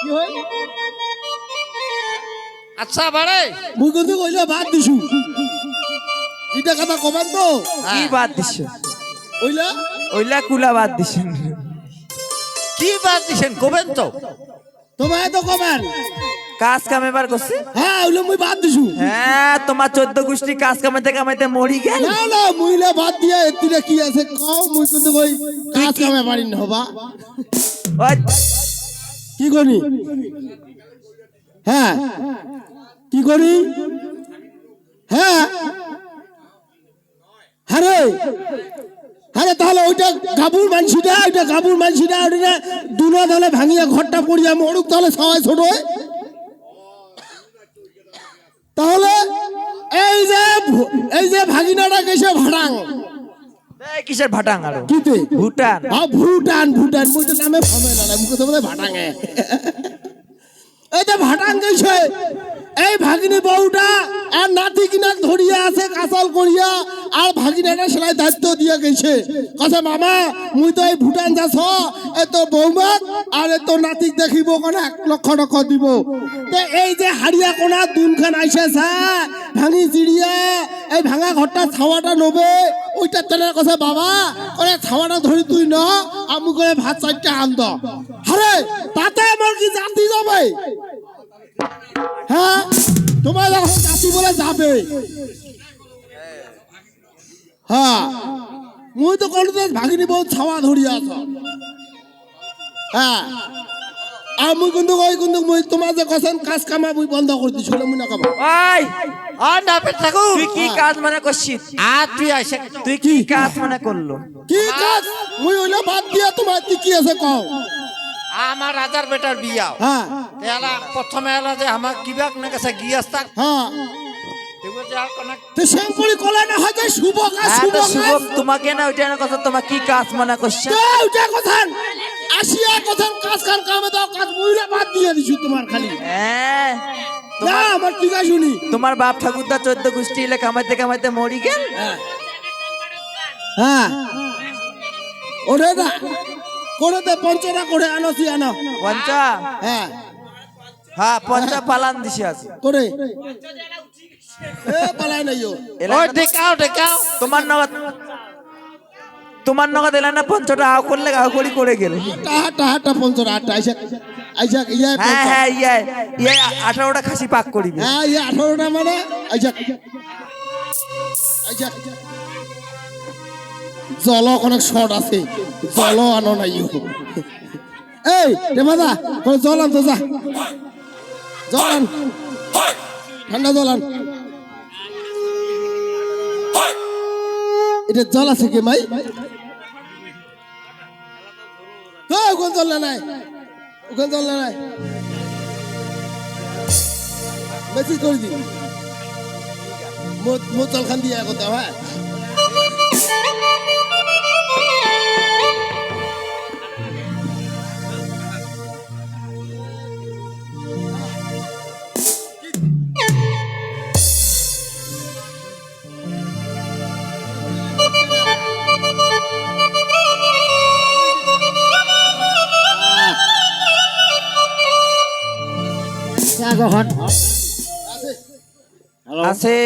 কি হয়? আচ্ছা বাড়ে। মুই কিন্তু কইলে বাদ দিছু। যেটা কথা কবেন তো। কি বাদ দিছ? ওইলা ওইলা কুলা বাদ দিছ। কি বাদ দিছেন কবেন তো? তোমায় তো কবেন কাজ কাম এবার করছে? হ্যাঁ ওইলা মুই বাদ দিছু। হ্যাঁ তোমার চোদ্দ গোষ্ঠী কাজ কামাইতে কামাইতে মরি গেল। না না মুইলে বাদ দিয়া এতিরে কি আছে কও মুই কিন্তু কই কাজ কামে পারি না হবা। ওই, কি করি? হ্যাঁ। কি করি? হ্যাঁ। আরে আরে তাহলে ওইটা গাবুর মানসিটা ওইটা গাবুর মানসিটা ওইটা দুনা তাহলে ভাঙিয়া ঘরটা পড়িয়া মরুক তাহলে সবাই ছোট হয়। তাহলে এই যে এই যে ভাগিনাটা গেছে ভাড়াং এই কিসের ভাটাং আরও? কিতে ভুটান। আ ভুটান ভুটান তো নামে ভাবে না মুখে তো ভাটাং এ। এটা ভাটাং গেছে এই ভাগিনী বউটা আর নাতি কিনা ধরিয়া আছে কাসাল করিয়া, আর ভাগিনাটা সেলাই দায়িত্ব দিয়ে গেছে। কাছে মামা, মুই তো এই ভুটান যাস এ তো বৌমাক আর এ তো নাতিক দেখিব কোন, এক লক্ষ টাকা দিব। এই যে হাড়িয়া কোনা দুনখান আইসে সা ভাঙি চিড়িয়া এই ভাঙা ঘরটা ছাওয়াটা নবে, ওইটা তেনার কথা বাবা করে ছাওয়াটা ধরি তুই ন আমি করে ভাত চারটা আন আরে তাতে আমার কি জাতি যাবে হ্যাঁ? তোমার যখন জাতি বলে যাবে। হ্যাঁ। মুই তো কোনো ভাগিনি বহু ছাওয়া ধরিয়া আছ। হ্যাঁ। আর মুই কিন্তু কই কিন্তু মুই তোমার যে কছেন কাজ কামা মুই বন্ধ করে দিছি মুই না কামা ওই আর না পেট থাকুন তুই কি কাজ মানে করছিস? আর তুই আসে তুই কি? কাজ মানে করল? কি কাজ? মুই ওইলা বাদ দিয়া তোমার কি কি আছে কও? আমার রাজার বেটার বিয়া। হ্যাঁ। এলা প্রথমে এলা যে আমার কিবা না গেছে গিয়াস্তার হ্যাঁ। না যে শুভ কাজ হ্যাঁ তোমাকে না ওইটা কথা তোমার কি কাজ মনে করছে? ওইটা কথান আসিয়া কথান কাজ কাম কামে দাও কাজ মুইলা বাদ দিয়ে দিছি তোমার খালি। হ্যাঁ। না তোমার আমার ঠিক আছে শুনি। তোমার বাপ ঠাকুরদা চোদ্দ গোষ্ঠী এলে কামাইতে কামাইতে মরি গেল? হ্যাঁ। ওরে না। দে পঞ্চটা করে আনো সি আনো। পঞ্চা? হ্যাঁ। হ্যাঁ পঞ্চা পালান দিছে আছে করে এ পালাই নাই ওই টেকাও টেকাও তোমার নগদ তোমার নগদ এলা না পঞ্চটা আও করলে আও করি করে গেল। টাহা টাহা টা পঞ্চটা আটটা আইসা আইসা ইয়া হ্যাঁ হ্যাঁ ইয়ে ইয়ে আঠারোটা খাসি পাক করিবে। হ্যাঁ ইয়া আঠারোটা মানে আইসা আইসা জল অনেক শর্ট আছে। জল আনো নাই। এই রে মাদা করে জল আন তো যা। জল আন। ঠান্ডা জল আন। এটা জল আছে কি মাই? হ্যাঁ ওখানে জল নাই। ওখানে জল নাই। বেশি করে দি মো জল খান দিয়ে কথা হ্যাঁ। আছে।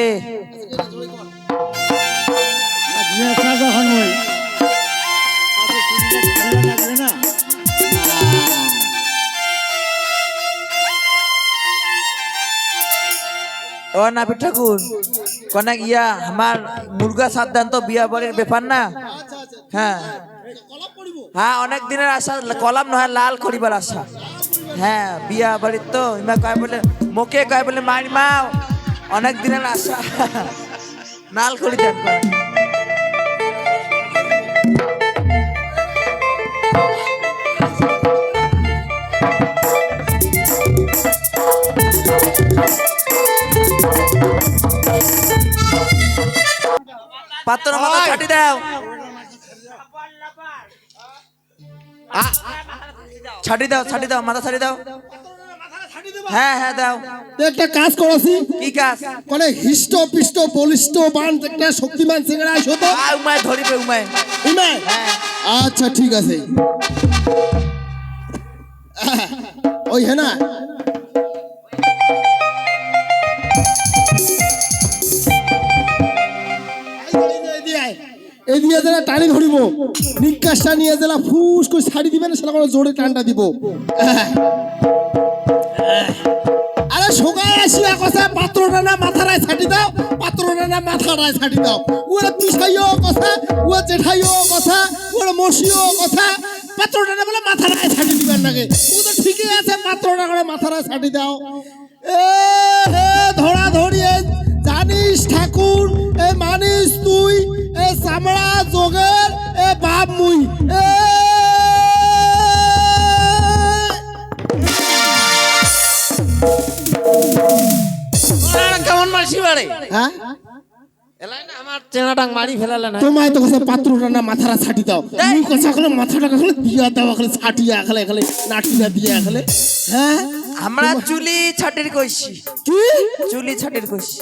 ও নাপিত ঠাকুর কনাক ইয়া আমার মুরগা সাত দেন তো বিয়া বাড়ির ব্যাপার না? হ্যাঁ। হ্যাঁ অনেক দিনের আশা, কলাম নয়, লাল করিবার আশা। হ্যাঁ বিয়া বাড়ির তো। ইমা কয় বলে মোকে কয় বলে মারি মাও। অনেক দিনের আশা। নাল করি দেন। পাত্র মাথা ছাটি দাও। ছাটি দাও ছাড়ি দাও মাথা ছাড়ি দাও। হ্যাঁ হ্যাঁ দাও। একটা কাজ করাছি কি কাজ? মানে হিষ্ট পিষ্ট বলিষ্ঠ বান একটা শক্তিমান সিঙ্গড়া আইছো তো উমায় ধরিবে উমায়। উমায়? হ্যাঁ। আচ্ছা ঠিক আছে। ওই হ্যাঁ না এই দিয়ে যারা টানি ধরিব নিকাশটা নিয়ে যারা ফুস করে ছাড়ি দিবে না, সেটা জোরে টানটা দিব। আরে সোগায় আসিয়া কথা, পাত্রটা ছাটি দাও, পাত্রটা না মাথারায় ছাটি দাও। ওরা কথা ও জেঠাইও কথা, ওরা মসিও কথা, পাত্রটা না বলে মাথারায় ছাটি দিবেন নাকি? ও তো ঠিকই আছে, পাত্রটা করে মাথারায় ছাটি দাও। এ ধরা ধরি এ, জানিস ঠাকুর, এ, মানিস তুই চামড়া যোগের এ বাপ মুই। এ। কেমন বাড়ে? হ্যাঁ আমার তোমায় তো কাছে পাত্রটা না মাথাটা ছাটি দাও। মাথাটা দিয়া দাও ছাটিয়া নাটিয়া দিয়া খালে। হ্যাঁ? আমরা চুলি ছাটির কইছি। কি? চুলি ছাটির কইছি।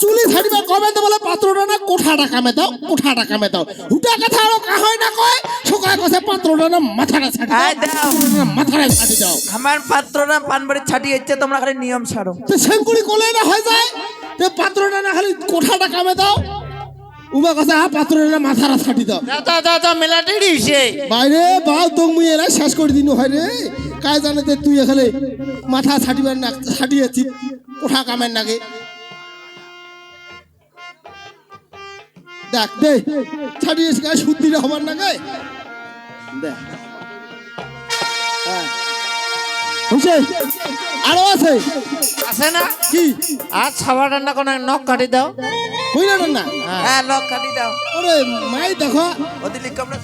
চুলি ছাড়িবা কমে তো বলে পাত্রটা না কোঠাটা কামে দাও কোঠাটা কামে দাও। হুটা কথা আরও কাহয় না কয়? সকায় কথা পাত্রটা না মাথাটা ছাটি আয় দাও। মাথাটা ছাটি দাও। আমার পাত্ররা পানবাড়ি ছাটি হচ্ছে তোমরা খালি নিয়ম ছাড়ো। তে সেঙ্কুড়ি কোলে না হয়ে যায়? তে পাত্রটা না খালি কোঠাটা কামে দাও? উমা কথা হ্যাঁ পাত্রটা না মাথাটা ছাটি দাও। দাদা দাদা মেলা টেড়ি হইছে। বাইরে বাল তোক মুই এরা শেষ করে দিনু হয় রে। কায় জানে যে তুই এখানে মাথা ছাটিবার না ছাটিয়েছি কোঠা কামের নাগে দেখ দে ছাটিয়েছি গায়ে শুদ্ধিরে হবার নাগে দেখ। হ্যাঁ। আরও আছে? আছে না? কি? আর ছাবা ডান্ডা কোন নখ কাটি দাও। হইল না হ্যাঁ। লক কাটি দাও। ওরে মাই দেখো। লিখে আমরা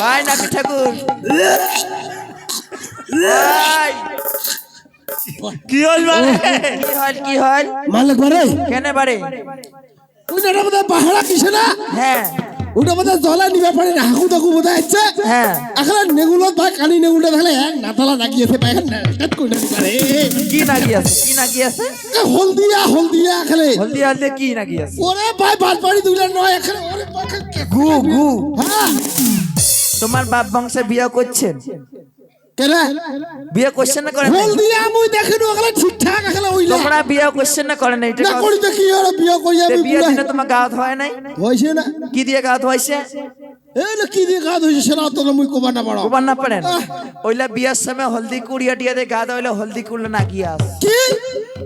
ভাই নাকি ঠাকুর। ভাই, কি হল বাড়ে কি হল কি হল? মালিক বারে কেনে ওই না বোধ পাহাড়া না হ্যাঁ। ওটা বোধ জলে নিবে পারে না হাকু তাকু বোধ হ্যাঁ। এখন নেগুলত ভাই কানি নেগুলটা দেখলে এক নাতালা লাগিয়েছে পায় করে নিতে পারে। কি কি হলদিয়া হলদিয়া খেলে হলদি হলদি কি নাকি আছে? ওরে ভাই বাদ বাড়ি দুইটা নয় এখানে ওরে গু গু। হ্যাঁ। তোমার বাপ বংশে বিয়ে করছেন? কেরে বিয়ে করছেন না মুই ঠিকঠাক ওইলা। তোমরা বিয়ে না নাই? এটা না কও। করি তো কি ওরা বিয়ে করি আমি বিয়ের দিনে তোমার গা ধোয় নাই? হয়েছে না। কি দিয়ে গা ধোয়াইছে এই না কি দিয়ে কাজ হয়েছে সেটা তো মুই কবা না পারো গোবার না পারেন ওইলা বিয়ার সময় হলদি কুড়িয়া টিয়া দিয়ে হলদি কুড়লে না গিয়া কি?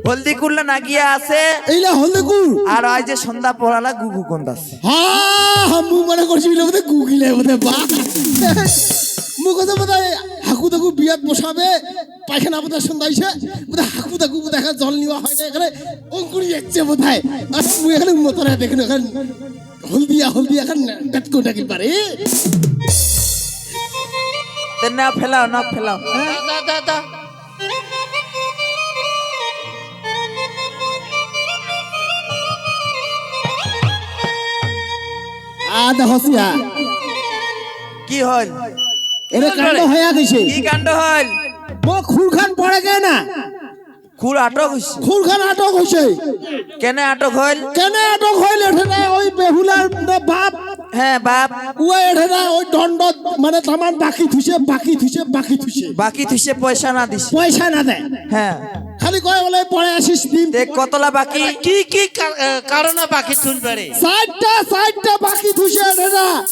হলদি কুড়লে না গিয়া আছে। এইলা হলদি আর আজ যে সন্ধ্যা পড়ালা গুগু কোনদাস হ্যাঁ হামু মনে করছি গুগিলে বা। মুখ কথা বোধহয় হাকু তাকু বিয়াত বসাবে পায়খানা বোধহয় সন্ধ্যাইছে বোধহয় হাকু তাকু বোধহয় এখানে জল নেওয়া হয় না এখানে অঙ্কুরি যাচ্ছে বোধহয় আর মুই এখানে মতরা দেখুন এখানে হলদিয়া হলদিয়া এখন ডাট ডাকি পারে। তে না ফেলাও না ফেলাও। আ দেখো সিয়া কি হল? এর কাণ্ড হয়ে গেছে। কি কাণ্ড হল ও খুরখান পড়ে গে না? খুর আটক হইছে। খুরখান আটক হয়েছে কেনে আটক হল কেন আটক হইল? এখানে ওই বেহুলার বাপ। হ্যাঁ বাপ। ও এখানে ওই দণ্ড মানে তামান বাকি থুছে বাকি থুছে বাকি থুছে বাকি তুইছে পয়সা না দিস পয়সা না দেয়। হ্যাঁ। খালি কয় বলে পরে আসিস দিন। কতলা বাকি? কি কি কারণে বাকি চারটা চারটা বাকি এখানে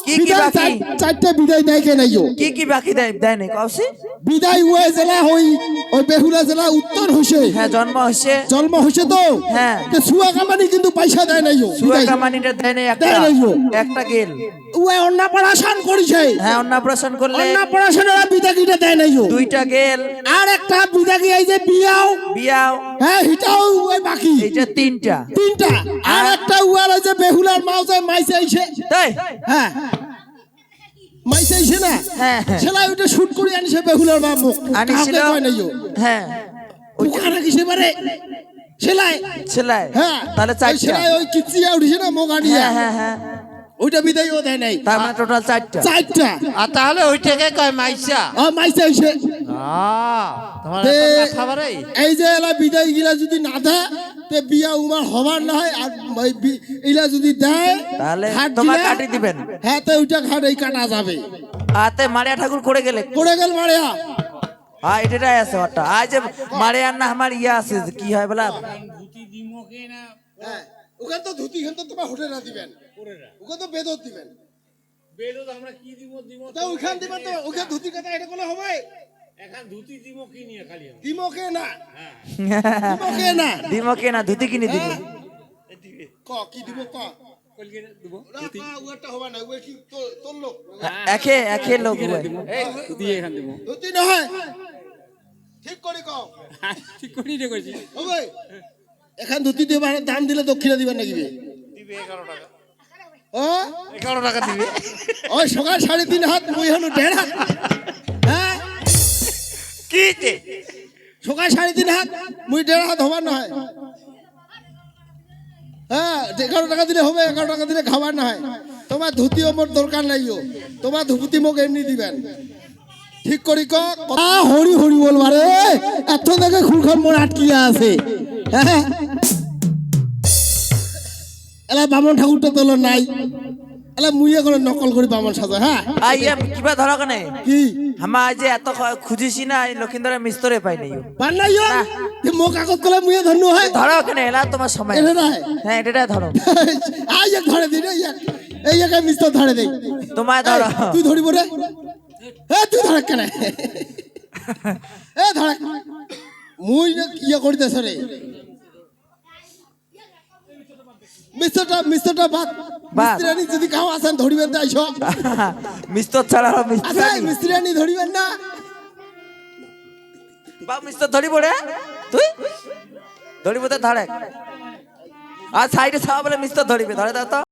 কি কি বিদায় বাকি? চারটা বিদায় দেয় কে নাই কি কি বাকি দেয় দেয় নাই বিদায় ওই জেলা হই ওই বেহুলা জেলা উত্তর হইছে। হ্যাঁ জন্ম হইছে। জন্ম হইছে তো? হ্যাঁ। তে সুয়া কামানি কিন্তু পয়সা দেয় নাই সুয়া কামানিটা দেয় নাই একটা। দেয় নাই একটা গেল। ওই অন্নপ্রাশন করিছে। হ্যাঁ অন্নপ্রাশন করলে অন্নপ্রাশনের বিদাগিটা দেয় নাই দুইটা গেল। আর একটা বিদাগি এই যে বিয়াও বিয়াও। হ্যাঁ হিটাও ওই বাকি। এইটা তিনটা। তিনটা। আর একটা উয়ার ওই যে বেহুলার মাউসে মাইসে আইছে তাই? হ্যাঁ। মাইসে আইছে না? হ্যাঁ। সেলাই ওইটা শুট করে আনিছে বেহুলার মা মুখ। আনিছিল। কাউকে কয় নাই ও। হ্যাঁ। ওখানে কিসে পারে সেলাই। হ্যাঁ। তাহলে চারটা। সেলাই ওই কিচিয়া উঠিছে না মুখ আনিয়া? হ্যাঁ হ্যাঁ ওইটা বিদায় ও দেয় নাই। তার মানে টোটাল চারটা। চারটা। আর তাহলে ওইটাকে কয় মাইসা? ও মাইসে এই যে এলা বিদায় গিলা যদি না দেয় তে বিয়া উমার হবার না হয় আর ইলা যদি দেয় তাহলে হাত তোমার কাটি দিবেন। হ্যাঁ তো ওইটা ঘাট এই কাটা যাবে। আতে মারিয়া ঠাকুর করে গেলে? পড়ে গেল মারিয়া। হ্যাঁ এটাই আছে ওটা আজ যে মারিয়ার না আমার ইয়া আছে কি হয় বলা? হ্যাঁ ওখানে তো ধুতি ওখানে তো তোমার হোটেল না দিবেন। ওখানে তো বেদত দিবেন। বেরোত আমরা কি দিব দিব তা ওখান দিবেন তো ওখানে ধুতি কথা এটা করলে হবে? এখন ধুতি দিব কি নিয়ে খালি আমরা? দিমকে না। দিমকে না। দিমকে না ধুতি কিনে দিব? ক কি দিব ক? কলকাতা দিব। ওরা কা ওটা হবে না ওই কি তোর তোর লোক? একে একে লোক ধুতি এখান ধুতি নহয় ঠিক করে কও ঠিক করি কইছি। এখন ধুতি দিয়ে দাম দিলে দক্ষিণা দিবেন নাকি? দিবে এগারো টাকা। ও এগারো টাকা দিবে। ওই সকাল সাড়ে তিন হাত মুই হলো দেড় হাত। কি যে? সকাল সাড়ে তিন হাত মুই দেড় হাত হবার নয়। হ্যাঁ এগারো টাকা দিলে হবে এগারো টাকা দিলে খাবার না হয় তোমার ধুতি দরকার নাইও তোমার ধুতি মোক এমনি দিবেন। ঠিক করি ক কথা হরি হরি বলবা রে এত দেখে খুলখান মোর আটকিয়ে আছে। হ্যাঁ। এলা বামন ঠাকুরটা তোলো নাই। এলা মুই এখন নকল করি বামন সাজা হ্যাঁ। কিবা ধরো কেনে কি? আজ যে এত খুঁজিছি না এই লক্ষিন্দরের মিস্তরে পাই নাই। পার নাই মোক আগত কলে মুয়ে ধন্য হয়। ধরো কেনে এলা তোমার সময়। এটা। নাই। হ্যাঁ এটা ধরো। আই এক ধরে দিন এই এক মিস্টার ধরে দেই। তোমায় ধরো। তুই ধরিব রে। এ তুই ধরে কেন? এ ধরে মুই না ইয়ে করিতেছ রে? মিস্টারটা বাদ। বাদ। মিস্ত্রিয়ানি যদি কাউ আসেন ধরিবেন তাই সব মিস্তর ছাড়া আর মিস্ত্রি আছে মিস্ত্রিয়ানি ধরিবেন না। বা মিস্তর ধরিব রে। তুই? ধরিব তো ধরে। আর সাইডে ছাওয়া বলে মিস্তর ধরিবে ধরে দাও তো।